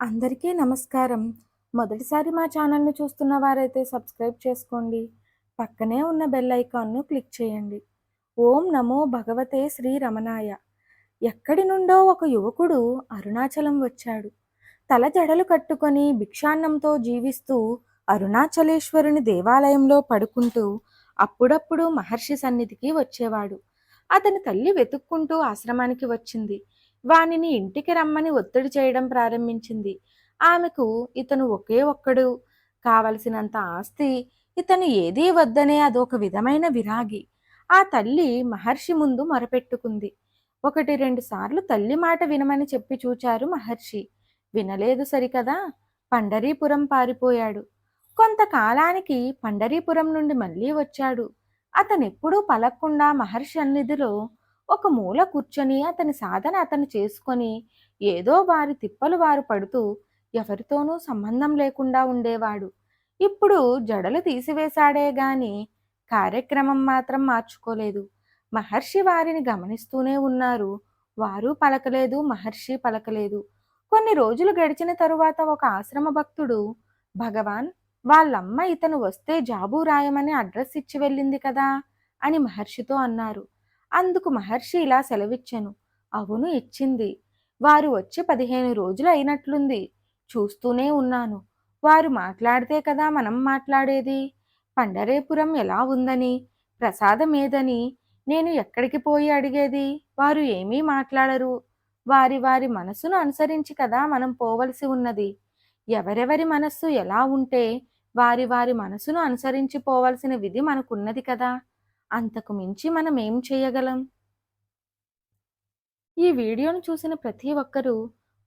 అందరికీ నమస్కారం. మొదటిసారి మా ఛానల్ను చూస్తున్న వారైతే సబ్స్క్రైబ్ చేసుకోండి. పక్కనే ఉన్న బెల్ ఐకాన్ను క్లిక్ చేయండి. ఓం నమో భగవతే శ్రీ రమణాయ. ఎక్కడి నుండో ఒక యువకుడు అరుణాచలం వచ్చాడు. తల జడలు కట్టుకొని భిక్షాన్నంతో జీవిస్తూ అరుణాచలేశ్వరుని దేవాలయంలో పడుకుంటూ అప్పుడప్పుడు మహర్షి సన్నిధికి వచ్చేవాడు. అతని తల్లి వెతుక్కుంటూ ఆశ్రమానికి వచ్చింది. వానిని ఇంటికి రమ్మని ఒత్తిడి చేయడం ప్రారంభించింది. ఆమెకు ఇతను ఒకే ఒక్కడు. కావలసినంత ఆస్తి ఇతను ఏదీ వద్దనే అదొక విధమైన విరాగి. ఆ తల్లి మహర్షి ముందు మొరపెట్టుకుంది. ఒకటి రెండు సార్లు తల్లి మాట వినమని చెప్పి చూచారు మహర్షి. వినలేదు సరికదా? పండరీపురం పారిపోయాడు. కొంతకాలానికి పండరీపురం నుండి మళ్ళీ వచ్చాడు. అతనెప్పుడూ పలక్కుండా మహర్షి అన్నిధిలో ఒక మూల కూర్చొని అతని సాధన అతను చేసుకొని ఏదో వారి తిప్పలు వారు పడుతూ ఎవరితోనూ సంబంధం లేకుండా ఉండేవాడు. ఇప్పుడు జడలు తీసివేశాడే గాని కార్యక్రమం మాత్రం మార్చుకోలేదు. మహర్షి వారిని గమనిస్తూనే ఉన్నారు. వారు పలకలేదు మహర్షి పలకలేదు. కొన్ని రోజులు గడిచిన తరువాత ఒక ఆశ్రమ భక్తుడు భగవాన్ వాళ్ళమ్మ ఇతను వస్తే జాబు రాయమని అడ్రస్ ఇచ్చి వెళ్ళింది కదా అని మహర్షితో అన్నారు. అందుకు మహర్షి ఇలా సెలవిచ్చెను. అవును ఇచ్చింది. వారు వచ్చి పదిహేను రోజులు అయినట్లుంది. చూస్తూనే ఉన్నాను. వారు మాట్లాడితే కదా మనం మాట్లాడేది? పండరేపురం ఎలా ఉందని? ప్రసాదం ఏదని? నేను ఎక్కడికి పోయి అడిగేది? వారు ఏమీ మాట్లాడరు. వారి వారి మనసును అనుసరించి కదా మనం పోవలసి ఉన్నది. ఎవరెవరి మనస్సు ఎలా ఉంటే వారి వారి మనసును అనుసరించి పోవలసిన విధి మనకున్నది కదా. అంతకు మించి మనం ఏం చేయగలం? ఈ వీడియోను చూసిన ప్రతి ఒక్కరూ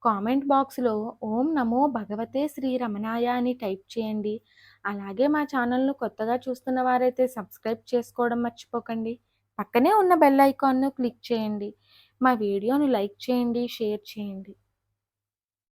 కామెంట్ బాక్స్లో ఓం నమో భగవతే శ్రీ రమణాయ అని టైప్ చేయండి. అలాగే మా ఛానల్ను కొత్తగా చూస్తున్న వారైతే సబ్స్క్రైబ్ చేసుకోవడం మర్చిపోకండి. పక్కనే ఉన్న బెల్ ఐకాన్ను క్లిక్ చేయండి. మా వీడియోను లైక్ చేయండి షేర్ చేయండి.